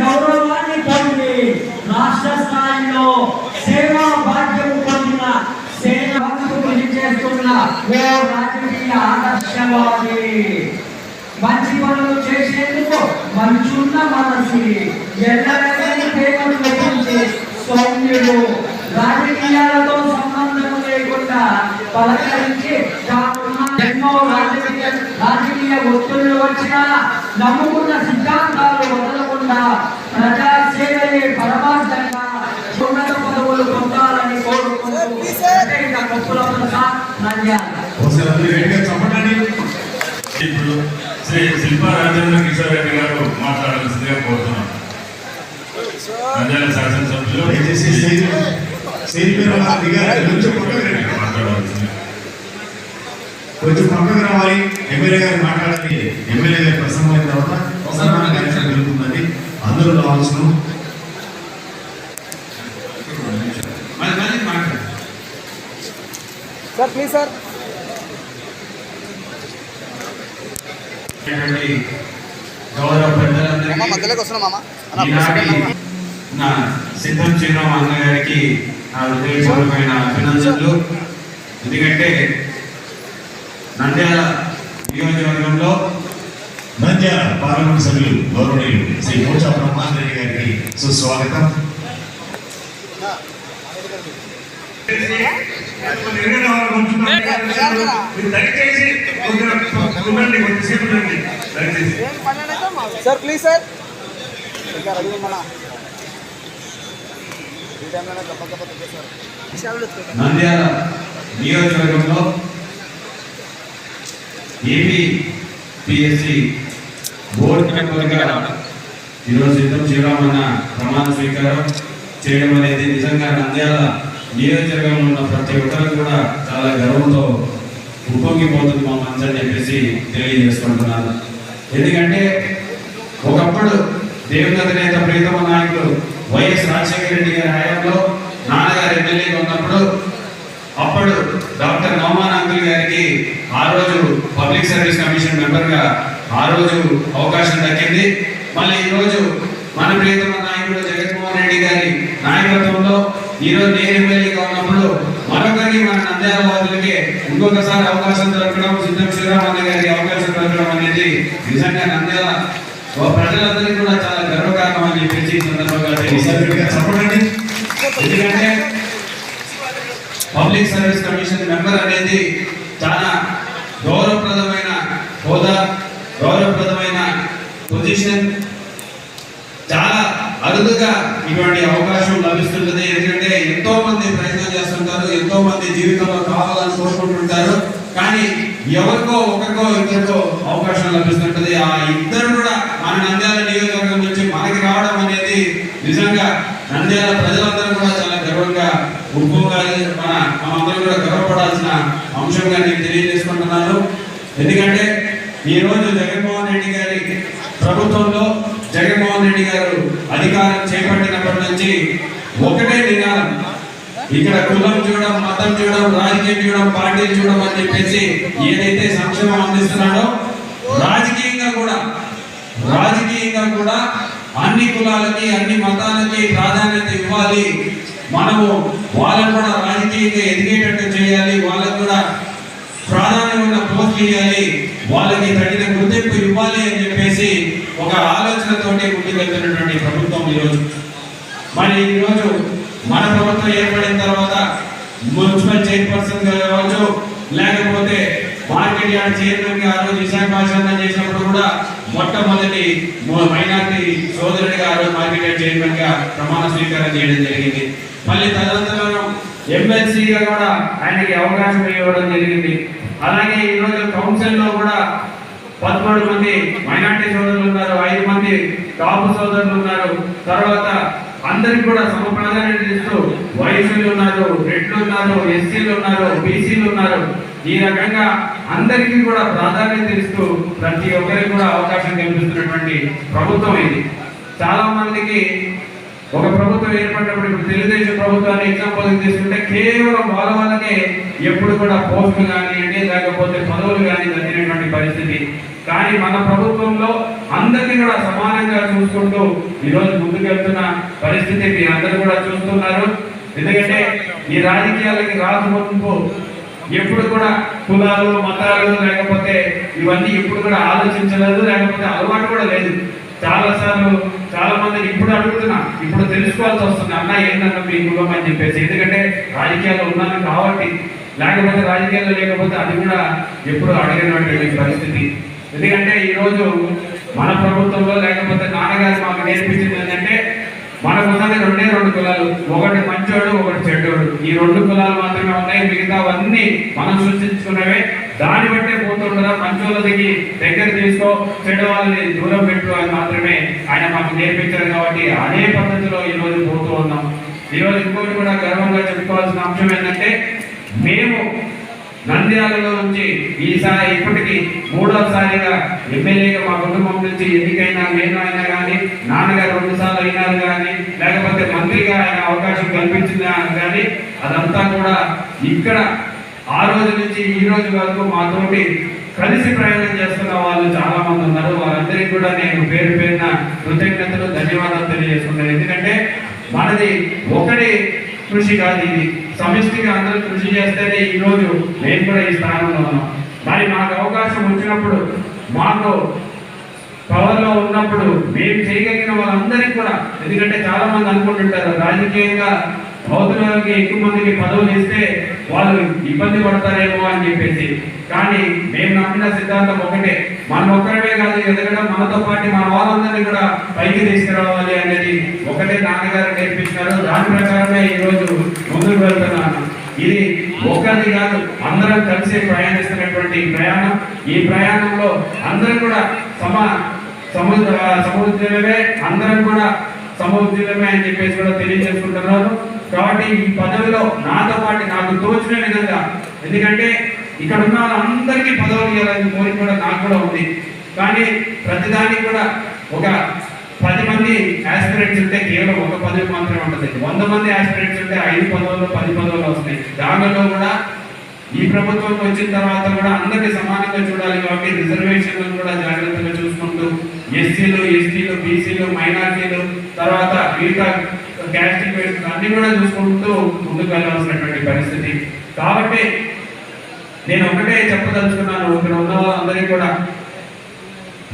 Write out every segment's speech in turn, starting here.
గౌరవాన్ని పొంది రాష్ట్ర స్థాయిలో సేవా భాగ్యం పొందిన సేవకు కృషి చేస్తున్న ఓ రాజకీయ ఆదర్శవాది మంచి పనులు చేసేందుకు మంచున్న మనసి ఎల్లవేళని ప్రేమను చూపించి సౌమ్యుడు రాజకీయాలతో సంబంధం లేకుండా పలకరించి ఎన్నో రాజకీయ రాజకీయ ఒత్తిళ్ళు వచ్చినా నమ్ముకున్న సిద్ధాంతాలు వదలకుండా ప్రజా సేవయే పరమార్థంగా ఉన్నత పదవులు పొందాలని కోరుకుంటూ ఇంకా గొప్పల ప్రసాద్ నంద్యాల ఒకసారి అందరూ గట్టిగా చెప్పండి ఇప్పుడు శ్రీ శిల్పా రాజేంద్ర కిషోర్ రెడ్డి గారు మాట్లాడాల్సిందిగా కోరుతున్నాం. నంద్యాల శాసనసభ్యులు కొంచెం పక్కకు రావాలి. ఎమ్మెల్యే గారు మాట్లాడాలి. ఎమ్మెల్యే గారి ప్రసంగం అయిన తర్వాత సన్మాన కార్యక్రమం జరుగుతుందని అందరూ రావాల్సిన సార్ ప్లీజ్ సార్ ఇటువంటి గౌరవ పెద్దలందరికీ మామ మధ్యలోకి వస్తున్నా మామ అన్న, ఈనాటి నా సిద్ధం శ్రీరామ్ అన్న గారికి నా హృదయపూర్వకమైన అభినందనలు. ఎందుకంటే నంద్యాల నియోజకవర్గంలో నంద్యాల పార్లమెంట్ సభ్యులు గౌరవనీయులు శ్రీ మోచా బ్రహ్మాన్ రెడ్డి గారికి సుస్వాగతం. దయచేసి ఉండండి కొద్దిసేపు ఉండండి దయచేసి సార్ ప్లీజ్ సార్ ఇంకా మన నంద్యాల నియోజకవర్గంలో ఏపీ పిఎస్సి బోర్డు మెంబర్గా ఈరోజు సిద్ధం శ్రీరామన్న ప్రమాణ స్వీకారం చేయడం అనేది నిజంగా నంద్యాల నియోజకవర్గంలో ఉన్న ప్రతి ఒక్కరు కూడా చాలా గర్వంతో ఉప్పొంగిపోతుంది మా మంచి అని చెప్పేసి తెలియజేసుకుంటున్నాను. ఎందుకంటే ఒకప్పుడు దేవగత నేత ప్రీతమ నాయకులు వైఎస్ రాజశేఖర రెడ్డి గారి హయాంలో నాన్నగారు ఎమ్మెల్యేగా ఉన్నప్పుడు అప్పుడు డాక్టర్ నోమాన్ అంకుల్ గారికి ఆ రోజు పబ్లిక్ సర్వీస్ కమిషన్ మెంబర్గా ఆ రోజు అవకాశం దక్కింది. మళ్ళీ ఈరోజు మన ప్రియతమ నాయకుడు జగన్మోహన్ రెడ్డి గారి నాయకత్వంలో ఈ రోజు నేను ఎమ్మెల్యేగా ఉన్నప్పుడు మరొకరికి మన నంద్యాల వాదులకి ఇంకొకసారి అవకాశం దొరకడం సిద్ధం శ్రీరామన్న గారికి అవకాశం దొరకడం అనేది నిజంగా నంద్యాల ప్రజలందరికీ కూడా చాలా గర్వకారణం అని చెప్పేసి సందర్భంగా చెప్పండి. ఎందుకంటే పబ్లిక్ సర్వీస్ కమిషన్ మెంబర్ అనేది చాలా గౌరవప్రదమైన హోదా గౌరవప్రదమైన పొజిషన్ చాలా అరుదుగా ఇటువంటి అవకాశం ఎంతో మంది ప్రయత్నం చేస్తుంటారు ఎంతో మంది జీవితంలో కావాలని కోరుకుంటుంటారు కానీ ఎవరికో ఒకరికో ఇద్దరికో అవకాశం లభిస్తుంటది. ఆ ఇద్దరు కూడా మన నంద్యాల నియోజకవర్గం నుంచి మనకి రావడం అనేది నిజంగా నంద్యాల ప్రజలందరూ కూడా చాలా గర్వంగా ఉప్పొంగాలి మన మనందరం కూడా గర్వపడాల్సిన అంశంగా నేను తెలియజేసుకుంటున్నాను. ఎందుకంటే ఈ రోజు జగన్మోహన్ రెడ్డి గారి ప్రభుత్వంలో జగన్మోహన్ రెడ్డి గారు అధికారం చేపట్టినప్పటి నుంచి ఒకటే నినాదం ఇక్కడ కులం చూడడం మతం చూడడం రాజకీయం చూడడం పార్టీలు చూడడం అని చెప్పేసి ఏదైతే సంక్షేమం అందిస్తున్నాడో రాజకీయంగా కూడా రాజకీయంగా కూడా అన్ని కులాలకి అన్ని మతాలకి ప్రాధాన్యత ఇవ్వాలి. మనము వాళ్ళని కూడా రాజకీయంగా ఎదిగేటట్టు చేయాలి. వాళ్ళకు కూడా ప్రాధాన్యమైన పోస్టులు ఇవ్వాలి. వాళ్ళకి తగిన గుర్తింపు ఇవ్వాలి అని చెప్పేసి ఒక ఆలోచనతోటి ముందుకెళ్తున్నటువంటి ప్రభుత్వం ఈరోజు. మరి ఈరోజు మన ప్రభుత్వం ఏర్పడిన తర్వాత మున్సిపల్ చైర్పర్సన్ కావచ్చు లేకపోతే మార్కెట్ యార్డ్ చైర్మన్గా ఆ రోజు విశాఖపట్నం చేసినప్పుడు కూడా మొట్టమొదటి మైనార్టీ సోదరుడిగా ఆ రోజు మార్కెట్ యార్డ్ చైర్మన్గా ప్రమాణ స్వీకారం చేయడం జరిగింది. మళ్ళీ తదనంతరం ఎమ్మెల్సీగా కూడా ఆయనకి అవకాశం ఇవ్వడం జరిగింది. అలాగే ఈ రోజు కౌన్సిల్లో కూడా పదమూడు మంది మైనార్టీ సోదరులు ఉన్నారు ఐదు మంది కాపు సోదరులు ఉన్నారు. తర్వాత అందరికి కూడా సమ ప్రాధాన్యత ఇస్తూ వయసులు ఉన్నారు రెడ్లు ఉన్నారు ఎస్సీలు ఉన్నారు బీసీలు ఉన్నారు. ఈ రకంగా అందరికీ కూడా ప్రాధాన్యత ఇస్తూ ప్రతి ఒక్కరికి కూడా అవకాశం కల్పిస్తున్నటువంటి ప్రభుత్వం ఇది. చాలా మందికి ఒక ప్రభుత్వం ఏర్పడినప్పుడు ఇప్పుడు తెలుగుదేశం ప్రభుత్వాన్ని ఎగ్జాంపుల్ తీసుకుంటే కేవలం వాళ్ళ వాళ్ళకే ఎప్పుడు కూడా పోస్టులు కానివ్వండి లేకపోతే పదవులు కానీ దక్కినటువంటి పరిస్థితి. కానీ మన ప్రభుత్వంలో అందరినీ కూడా సమానంగా చూసుకుంటూ ఈరోజు ముందుకెళ్తున్న పరిస్థితి మీ అందరు కూడా చూస్తున్నారు. ఎందుకంటే ఈ రాజకీయాలకి రాకముందు ఎప్పుడు కూడా కులాలు మతాలు లేకపోతే ఇవన్నీ ఎప్పుడు కూడా ఆలోచించలేదు లేకపోతే అలవాటు కూడా లేదు. చాలా సార్లు చాలా మందిని ఇప్పుడు అడుగుతున్నా ఇప్పుడు తెలుసుకోవాల్సి వస్తుంది అన్న ఏంటన్నా మీ కులం అని చెప్పేసి. ఎందుకంటే రాజకీయాల్లో ఉన్నాను కాబట్టి లేకపోతే రాజకీయాల్లో లేకపోతే అది కూడా ఎప్పుడు అడిగినటువంటి పరిస్థితి. ఎందుకంటే ఈరోజు మన ప్రభుత్వంలో లేకపోతే నాన్నగారు మాకు నేర్పించింది ఏంటంటే మనకు ఉన్నది రెండే రెండు కులాలు. ఒకటి మంచోడు ఒకటి చెడ్డోడు. ఈ రెండు కులాలు మాత్రమే ఉన్నాయి. మిగతావన్నీ మనం సృష్టించుకున్నవే. దాన్ని బట్టే పోతుండగా మంచోళ్ళకి దగ్గర తీసుకో చెడు వాళ్ళని దూరం పెట్టు అని మాత్రమే ఆయన మాకు నేర్పించారు కాబట్టి అదే పద్ధతిలో ఈ రోజు పోతూ ఉన్నాం. ఈ రోజు ఇంకోటి కూడా గర్వంగా చెప్పుకోవాల్సిన అంశం ఏంటంటే మేము నంద్యాలలో నుంచి ఈసారి ఇప్పటికి మూడోసారిగా ఎమ్మెల్యేగా మా కుటుంబం నుంచి ఎన్నికైనా నేను అయినా కానీ నాన్నగారు రెండు సార్లు అయినారు కానీ లేకపోతే మంత్రిగా ఆయన అవకాశం కల్పించిన కానీ అదంతా కూడా ఇక్కడ ఆ రోజు నుంచి ఈ రోజు వరకు మాతోటి కలిసి ప్రయాణం చేస్తున్న వాళ్ళు చాలా మంది ఉన్నారు. వారందరికీ కూడా నేను పేరు పేరున కృతజ్ఞతలు ధన్యవాదాలు తెలియజేస్తున్నాను ఎందుకంటే మనది ఒకటి కృషి కాదు ఇది. సమిష్టిగా అందరూ కృషి చేస్తేనే ఈరోజు నేను కూడా ఈ స్థానంలో ఉన్నాం మరి మాకు అవకాశం వచ్చినప్పుడు మాకు పవర్లో ఉన్నప్పుడు మేము చేయగలిగిన వాళ్ళందరికీ కూడా ఎందుకంటే చాలా మంది అనుకుంటుంటారు రాజకీయంగా అవతలకి ఎక్కువ మందికి పదవులు ఇస్తే వాళ్ళు ఇబ్బంది పడతారేమో అని చెప్పేసి. కానీ మేము నమ్మిన సిద్ధాంతం ఒకటే మనం ఒక్కరమే కాదు ఎదగడం మనతో పాటు మన వాళ్ళందరినీ కూడా పైకి తీసుకురావాలి అనేది ఒకటే నాన్నగారు నేర్పించారు. దాని ప్రకారమే ఈ రోజు ముందుకు వెళ్తున్నాను. ఇది ఒక్కది కాదు అందరం కలిసి ప్రయాణిస్తున్నటువంటి ప్రయాణం. ఈ ప్రయాణంలో అందరం కూడా సమా సముద్ర సముద్రమే అందరం కూడా సముద్రమే అని చెప్పేసి కూడా తెలియజేసుకుంటున్నాను కాబట్టి ఈ పదవిలో నాతో పాటు నాకు తోచిన విధంగా ఎందుకంటే ఇక్కడ ఉన్న వాళ్ళందరికీ పదవులు ఇవ్వాలని కోరిక కూడా నాకు కూడా ఉంది. కానీ ప్రతిదానికి కూడా ఒక పది మంది ఆస్పిరెంట్స్ ఉంటే కేవలం ఒక పదవి మాత్రమే ఉంటుంది వంద మంది ఆస్పిరెంట్స్ ఉంటే ఐదు పదవులు పది పదవులు వస్తాయి. దానిలో కూడా ఈ ప్రభుత్వం వచ్చిన తర్వాత కూడా అందరికీ సమానంగా చూడాలి కాబట్టి రిజర్వేషన్లను కూడా జాగ్రత్తగా చూసుకుంటూ ఎస్సీలు ఎస్టీలు బీసీలు మైనార్టీలు తర్వాత మిగతా క్యాస్ట్ అన్ని కూడా చూసుకుంటూ ముందుకు వెళ్ళాల్సినటువంటి పరిస్థితి. కాబట్టి నేను ఒకటే చెప్పదలుచుకున్నాను ఇక్కడ ఉన్న వాళ్ళందరికీ కూడా.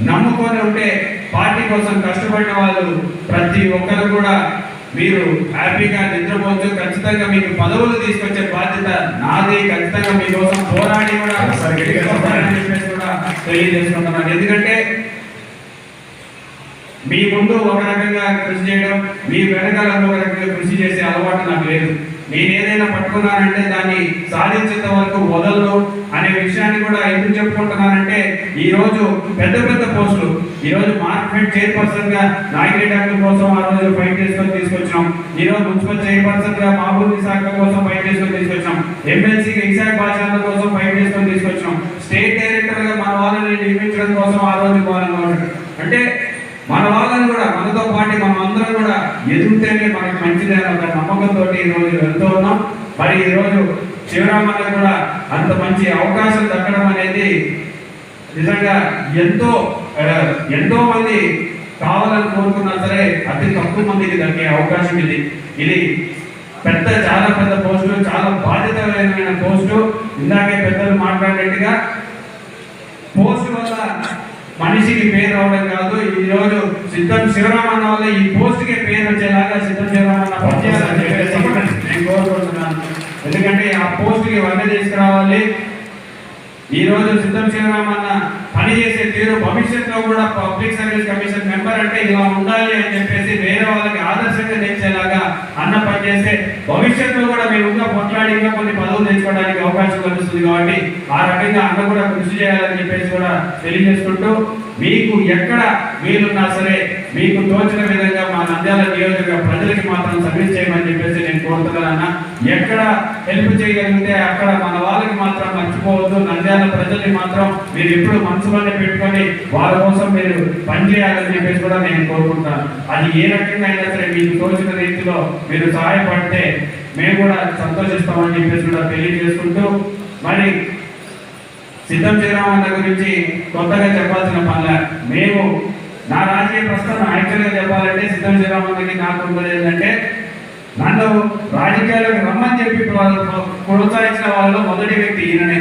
నమ్ముకొని ఉంటే పార్టీ కోసం కష్టపడిన వాళ్ళు ప్రతి ఒక్కరు కూడా మీరు హ్యాపీగా నిద్రపోవచ్చు. ఖచ్చితంగా మీకు పదవులు తీసుకొచ్చే బాధ్యత నాది. ఖచ్చితంగా మీకోసం పోరాడి కూడా తెలియజేసుకుంటున్నాను. ఎందుకంటే మీ ముందు ఒక రకంగా కృషి చేయడం మీ వెనకాల ఒక రకంగా కృషి చేసే అలవాటు నాకు లేదు. నేను ఏదైనా పట్టుకున్నానంటే దాన్ని సాధించేంత వరకు వదలను అనే విషయాన్ని కూడా ఎందుకు చెప్పుకుంటున్నానంటే ఈ రోజు పెద్ద పెద్ద పోస్టులు ఈ రోజు మార్కెట్ చైర్పర్సన్గా నాయకుడి డాక్టర్ కోసం ఆ రోజు ఫైట్ చేసుకొని తీసుకొచ్చాం ఈ రోజు మున్సిపల్ చైర్పర్సన్గా మహబూబ్ శాఖ కోసం ఫైట్ చేసుకొని తీసుకొచ్చాం ఎమ్మెల్సీగా ఇసాక్ భాషల కోసం ఫైట్ చేసుకొని తీసుకొచ్చాం స్టేట్ డైరెక్టర్గా మన వాళ్ళని నియమించడం కోసం ఆ రోజు వాళ్ళని అంటే మన వాళ్ళని కూడా మనతో పాటు మనం అందరం కూడా ఎదుగుతేనే మనకి మంచిదే అన్న నమ్మకంతో ఈ రోజు వెళ్తూ ఉన్నాం. మరి ఈరోజు రోజు శివరామన్న కూడా అంత మంచి అవకాశం దక్కడం అనేది నిజంగా ఎంతో ఎంతో మంది కావాలని కోరుకున్నా సరే అతి తక్కువ మందికి దక్కే అవకాశం ఇది. ఇది పెద్ద చాలా పెద్ద పోస్టు చాలా బాధ్యతమైన పోస్టు. ఇందాకే పెద్దలు మాట్లాడినట్టుగా పోస్ట్ వల్ల మనిషికి పేరు రావడం కాదు ఈ రోజు సిద్ధం శివరామన్న వల్ల ఈ పోస్ట్కి పేరు వచ్చేలాగా సిద్ధం శివరామన్న పనిచేయాలని నేను కోరుకుంటున్నాను. ఎందుకంటే ఆ పోస్ట్కి వంద తీసుకురావాలి. ఈ రోజు సిద్ధం శివరామన్న పనిచేసే తీరు భవిష్యత్తులో కూడా పబ్లిక్ సర్వీస్ కమిషన్ మెంబర్ అంటే ఇలా ఉండాలి అని చెప్పేసి వేరే వాళ్ళకి ఆదర్శంగా నిలిచేలాగా అన్న పనిచేస్తే భవిష్యత్తులో కూడా మీరు ఇంకా కొట్లాడి ఇంకా కొన్ని పదవులు తెచ్చుకోవడానికి అవకాశం కలుస్తుంది కాబట్టి ఆ రకంగా అన్న కూడా కృషి చేయాలని చెప్పేసి కూడా తెలియజేసుకుంటూ మీకు ఎక్కడ వీలున్నా సరే మీకు తోచిన విధంగా మా నంద్యాల నియోజకవర్గ ప్రజలకి మాత్రం సర్వీస్ చేయమని చెప్పేసి నేను కోరుతున్నాను ఎక్కడ హెల్ప్ చేయగలిగితే అక్కడ మన వాళ్ళకి మాత్రం మర్చిపోవద్దు నంద్యాల ప్రజల్ని మాత్రం మీరు ఎప్పుడు మనసులోనే పెట్టుకొని వాళ్ళ కోసం మీరు పనిచేయాలని చెప్పేసి కూడా నేను కోరుకుంటాను. అది ఏ రకంగా అయినా సరే మీకు తోచిన రీతిలో మీరు సహాయపడితే మేము కూడా సంతోషిస్తామని చెప్పేసి కూడా తెలియజేసుకుంటూ మరి సిద్ధం శ్రీరామన్న గురించి కొత్తగా చెప్పాల్సిన పనుల మేము నా రాజకీయ ప్రస్తుతం యాక్చువల్గా చెప్పాలంటే సిద్ధం శ్రీరామన్నకి నాకు ఉన్నది ఏంటంటే నన్ను రాజకీయాలకు రమ్మని చెప్పి ప్రోత్సహించిన వాళ్ళు మొదటి వ్యక్తి ఈయననే.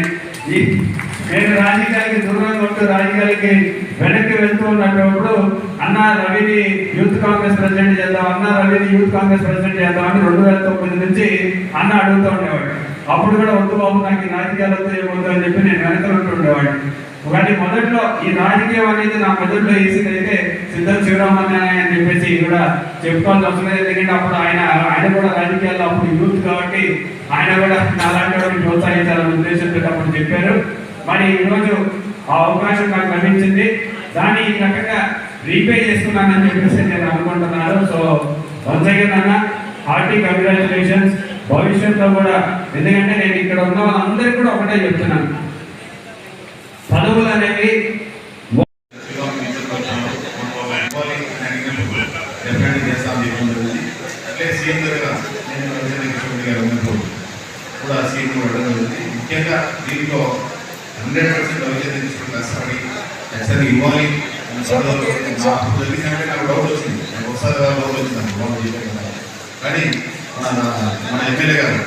నేను రాజకీయాలకి దూరంగా కొట్టు రాజకీయాలకి వెనక్కి వెళ్తూ ఉన్నప్పుడు అన్న రవిని యూత్ కాంగ్రెస్ ప్రెసిడెంట్ చేద్దాం అన్న రవిని యూత్ కాంగ్రెస్ ప్రెసిడెంట్ చేద్దాం అని రెండు వేల తొమ్మిది నుంచి అన్న అడుగుతూ ఉండేవాడు. అప్పుడు కూడా వద్దు బాబు నాకు రాజకీయాలు వద్దు ఏమొద్దు అని చెప్పి నేను వెనకలు ఉంటుండేవాడిని ఒకటి మొదట్లో ఈ రాజకీయం అనేది నా మొదట్లో వేసింది అయితే సిద్ధం శివరామన్న అని చెప్పేసి కూడా చెప్పుకోవాల్సి అవసరం ఎందుకంటే అప్పుడు ఆయన ఆయన కూడా రాజకీయాల్లో అప్పుడు యూత్ కాబట్టి ఆయన కూడా నాలాంటి వాడిని ప్రోత్సహించాలనే ఉద్దేశంతో అప్పుడు చెప్పారు. మరి ఈరోజు ఆ అవకాశం నాకు లభించింది. దాన్ని ఈ రకంగా రీపే చేసుకున్నానని చెప్పేసి నేను అనుకుంటున్నాను. సో వన్స్ అగైన్ అన్న హార్టీ కంగ్రాచులేషన్స్ భవిష్యత్తులో కూడా ఎందుకంటే నేను ఇక్కడ ఉన్న వాళ్ళందరికీ కూడా ఒకటే చెప్తున్నాను. పదవులు అనేవి కూడా ముఖ్యంగా దీంట్లో హండ్రెడ్ పర్సెంట్ రవిచంద్ర కిషోర్ కష్టపడి ఖచ్చితంగా ఇవ్వాలి జరిగిందంటే నాకు డౌట్ వచ్చింది ఒకసారి డౌట్ వచ్చింది బాబు కానీ మన మన ఎమ్మెల్యే గారు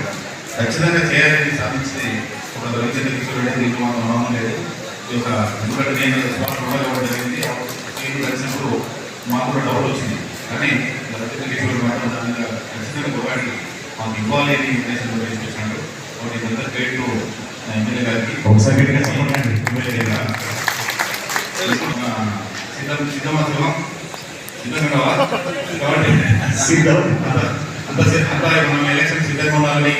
ఖచ్చితంగా చేయాలని సాధించి ఒక రవిచంద్ర కిషోర్ దీంట్లో లేదు యొక్క ఎందుకంటే నేను స్పాట్ ఉండకపోవడం జరిగింది సీఎం కలిసినప్పుడు మాకు కూడా డౌట్ వచ్చింది. కానీ ఖచ్చితంగా పోరాడి మాకు ఇవ్వాలి అని ఉద్దేశంతో తీసుకొచ్చాడు కాబట్టి ఇదంతా క్రెడిట్ ఎమ్మెల్యే గారికి ఒకసారి గట్టిగా చెప్పండి. ఎమ్మెల్యే గారు సిద్ధం సిద్ధమత్వం సిద్ధంగా కాబట్టి సిద్ధం. అంత అంత మనం ఎలక్షన్ సిద్ధంగా ఉండాలని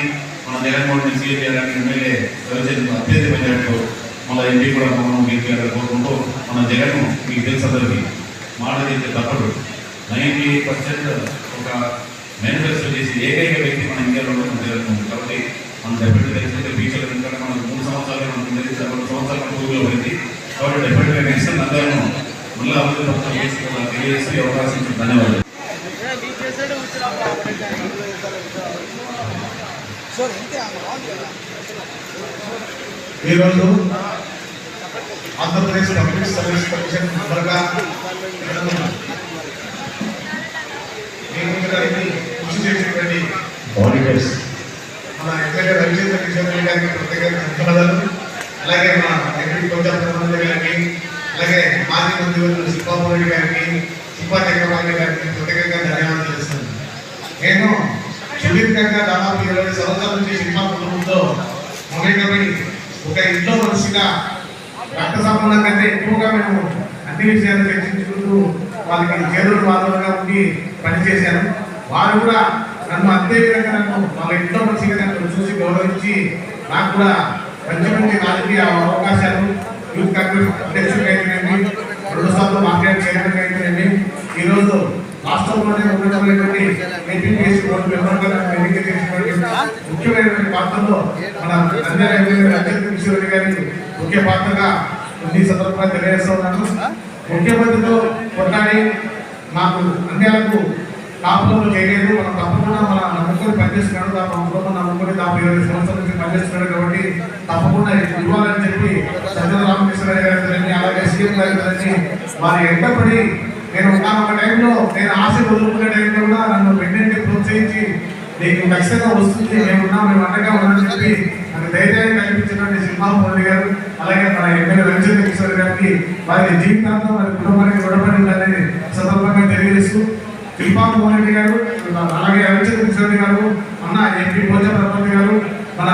మన జగన్మోహన్ రెడ్డి సీఎం చేయాలని ఎమ్మెల్యే అత్యధిక మెజార్టీతో మన ఎంపీ కూడా మనం గెలిపేయాలని కోరుకుంటూ మన జగన్ మీకు తెలుసు అందరికీ. మాట చేస్తే తప్పడు నైంటీ పర్సెంట్ ఒక మేనిఫెస్టో చేసి ఏకైక వ్యక్తి మన ఇండియాలో ఉన్న జగన్మోహన్ కాబట్టి మన డెఫినెట్ తెలిసిందే ఫ్యూచర్ ఎందుకంటే మనకు మూడు సంవత్సరాలు మనకు తెలిసి రెండు సంవత్సరాల పూర్తిలో పోయింది. కాబట్టి డెఫినెట్గా నెక్స్ట్ అందరూ మళ్ళీ అభివృద్ధి పథకం చేసి తెలియజేసి అవకాశం ధన్యవాదాలు. ఈరోజు ఆంధ్రప్రదేశ్ పబ్లిక్ సర్వీస్ కమిషన్ మెంబర్గా నేను గారికి కృషి చేసినటువంటి ఆడిటర్స్ మన ఎమ్మెల్యే రవిచంద్ర కిషోర్ రెడ్డి గారికి ప్రత్యేక ధన్యవాదాలు. అలాగే మన ఎంపీ కొంచెం ప్రధాన గారికి అలాగే మాజీ మంత్రివర్యులు శిల్పాపూర్ రెడ్డి గారికి శిల్పా చక్రపాణి గారికి ప్రత్యేకంగా ధన్యవాదాలు చేస్తున్నాను నేను సుదీర్ఘంగా దాదాపు ఇరవై సంవత్సరాల నుంచి సినిమా కుటుంబంతో ఒక ఇంట్లో మనిషిగా రక్త సంబంధం కంటే ఎక్కువగా మేము అన్ని విషయాలు చర్చించుకుంటూ వాళ్ళకి చేదుడు బాధలుగా ఉండి పనిచేశాను. వారు కూడా నన్ను అంతే విధంగా నన్ను వాళ్ళ ఇంట్లో మనిషిగా నన్ను చూసి గౌరవించి నాకు కూడా మంచి మంచి రాజకీయ అవకాశాలు. యూత్ కాంగ్రెస్ అధ్యక్షుడిగా అయితేనేమి రెండు సార్లు మార్కెట్ చైర్మన్ అయితేనేమి ఈరోజు రాష్ట్రంలోనే ఉన్నటువంటి ఏపీఎస్సీ బోర్డు మెంబర్గా ఎన్నిక చేసినటువంటి ముఖ్యమైనటువంటి పాత్రలో మన నంద్యాల ఎమ్మెల్యే అత్యంత గారి ముఖ్య పాత్రగా ఈ సందర్భంగా తెలియజేస్తా ఉన్నాను ముఖ్యమంత్రితో కొట్లాడి మాకు అన్యాలకు కాపులను చేయలేదు. మనం తప్పకుండా మన నమ్ముకొని పనిచేస్తున్నాడు. ఆ ప్రభుత్వం నమ్ముకొని దాని ఇరవై సంవత్సరాల నుంచి పనిచేస్తున్నాడు కాబట్టి తప్పకుండా ఇవ్వాలని చెప్పి సజ్జల రామకృష్ణ గారి అలాగే సీఎం గారి వారి ఎంటపడి నేను ఒక టైంలో నేను ఆశ వదులుకునే టైంలో కూడా నన్ను వెంటనే ప్రోత్సహించి నీకు ఖచ్చితంగా వస్తుంది. మేము ఉన్నాం. మేము అండగా ఉన్నామని చెప్పి నాకు ధైర్యాన్ని కల్పించినటువంటి సింహాపూర్ణి గారు అలాగే మన ఎమ్మెల్యే రవిచంద్ర కిషోర్ గారికి వారి జీవితాంతం వారి కుటుంబానికి రుణపడి అనేది సందర్భంగా తెలియజేస్తూ శిల్పాంత రెడ్డి గారు అలాగే రవిచంద్ర కిషోర్ గారు అన్న ఎంపీ భోజన ప్రపంచ్ గారు మన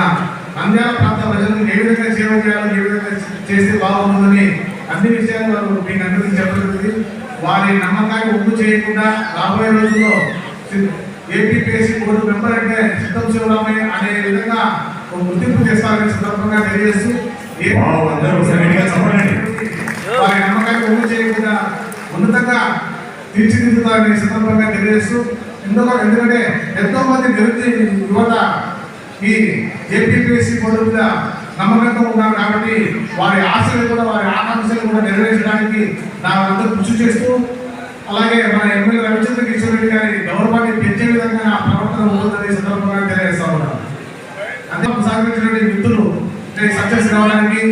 నంద్యాల ప్రాంత ప్రజలను ఏ విధంగా సేవ చేయాలని ఏ విధంగా చేస్తే బాగుంటుందని అన్ని విషయాలు వారు మీకు అందరికీ చెప్పగలిగింది వారి నమ్మకాన్ని ఒప్పు చేయకుండా రాబోయే రోజుల్లో ఏపీపీఎస్సీ బోర్డు మెంబర్ అంటే సిద్ధం శివరామయ్య అనే విధంగా ఒక గుర్తింపు చేస్తారని సందర్భంగా తెలియజేస్తూ వారి నమ్మకాన్ని ఒప్పు చేయకుండా ఉన్నతంగా తీర్చిదిద్దుతారని సందర్భంగా తెలియజేస్తూ ఎందుకు ఎందుకంటే ఎంతో మంది నిరుద్యోగ యువత ఈ ఏపీపీఎస్సీ బోర్డు మీద నమ్మకంతో ఉన్నారు కాబట్టి వారి ఆశలు కూడా వారి ఆకాంక్షలు కూడా నెరవేర్చడానికి నా అందరూ కృషి చేస్తూ అలాగే మన ఎమ్మెల్యే రవిచంద్ర కిషోర్ రెడ్డి గారి గౌరవాన్ని పెంచే విధంగా నా ప్రవర్తన ఉంటుందని సందర్భంగా తెలియజేస్తా ఉన్నాను. అంతే సహకరించినటువంటి మిత్రులు సక్సెస్ కావడానికి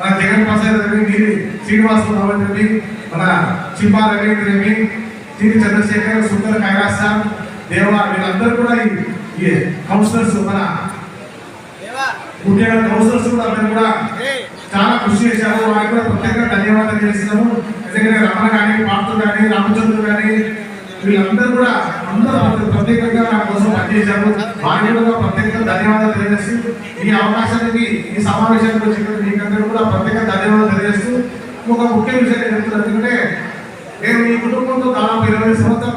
మన జగన్ ప్రసాద్ రవి శ్రీనివాసరావు రవి మన చింపా రవీంద్ర రవి టివి చంద్రశేఖర్ సుందర కైలాస దేవా వీళ్ళందరూ కూడా ఈ- ఈ కౌన్సిలర్స్ మన ముఖ్యంగా కౌన్సిలర్స్ కూడా అందరూ కూడా చాలా కృషి చేశారు. వారికి కూడా ప్రత్యేకంగా ధన్యవాదాలు చేస్తున్నాము. ఎందుకంటే రమణ కానీ పార్థు కానీ రామచంద్ర కానీ వీళ్ళందరూ కూడా అందరూ ప్రత్యేకంగా నా కోసం పనిచేశారు. వారికి కూడా ప్రత్యేకంగా ధన్యవాదాలు తెలియజేస్తూ ఈ అవకాశానికి ఈ సమావేశానికి వచ్చిన మీకందరూ కూడా ప్రత్యేక ధన్యవాదాలు తెలియజేస్తూ ఒక ముఖ్య విషయం చెప్తున్నారు ఎందుకంటే నేను ఈ కుటుంబంతో దాదాపు ఇరవై సంవత్సరాలు